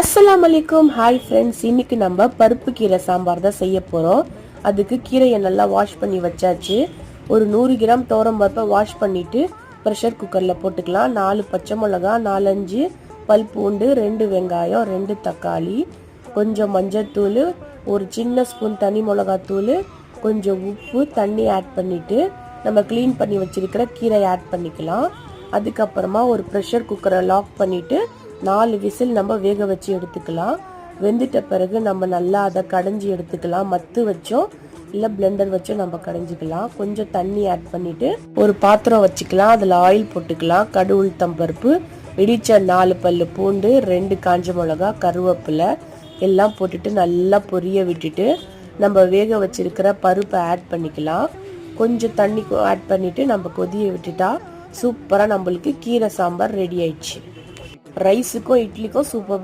அஸ்லாம் அலைக்கும் hi friends இன்னைக்கு நம்ம பருப்பு கீரை சாம்பார் தான் செய்ய போகிறோம் அதுக்கு கீரையை நல்லா வாஷ் பண்ணி வச்சாச்சு. ஒரு நூறு கிராம் தோரம் பருப்பை வாஷ் பண்ணிட்டு ப்ரெஷர் குக்கரில் போட்டுக்கலாம். நாலு பச்சை மிளகா நாலஞ்சு பல் பூண்டு ரெண்டு வெங்காயம் ரெண்டு தக்காளி கொஞ்சம் மஞ்சத்தூள் ஒரு சின்ன ஸ்பூன் தனி மிளகாத்தூள் கொஞ்சம் உப்பு தண்ணி ஆட் பண்ணிவிட்டு நம்ம க்ளீன் பண்ணி வச்சுருக்கிற கீரை ஆட் பண்ணிக்கலாம். அதுக்கப்புறமா ஒரு ப்ரெஷர் குக்கரை லாக் பண்ணிவிட்டு நாலு விசில் நம்ம வேக வச்சு எடுத்துக்கலாம். வெந்துட்ட பிறகு நம்ம நல்லா அதை கடைஞ்சி எடுத்துக்கலாம். மத்து வச்சோம் இல்லை பிளெண்டர் வச்சோ நம்ம கடைஞ்சிக்கலாம். கொஞ்சம் தண்ணி ஆட் பண்ணிட்டு ஒரு பாத்திரம் வச்சுக்கலாம். அதில் ஆயில் போட்டுக்கலாம். கடு உளுத்தம் பருப்பு இடிச்ச நாலு பல் பூண்டு ரெண்டு காஞ்ச மிளகா கருவேப்பிலை எல்லாம் போட்டுட்டு நல்லா பொரிய விட்டுட்டு நம்ம வேக வச்சிருக்கிற பருப்பை ஆட் பண்ணிக்கலாம். கொஞ்சம் தண்ணி ஆட் பண்ணிட்டு நம்ம கொதிய விட்டுட்டா சூப்பராக நம்மளுக்கு கீரை சாம்பார் ரெடி ஆயிடுச்சு. ரைஸுக்கோ இட்லிக்கோ சூப்பர்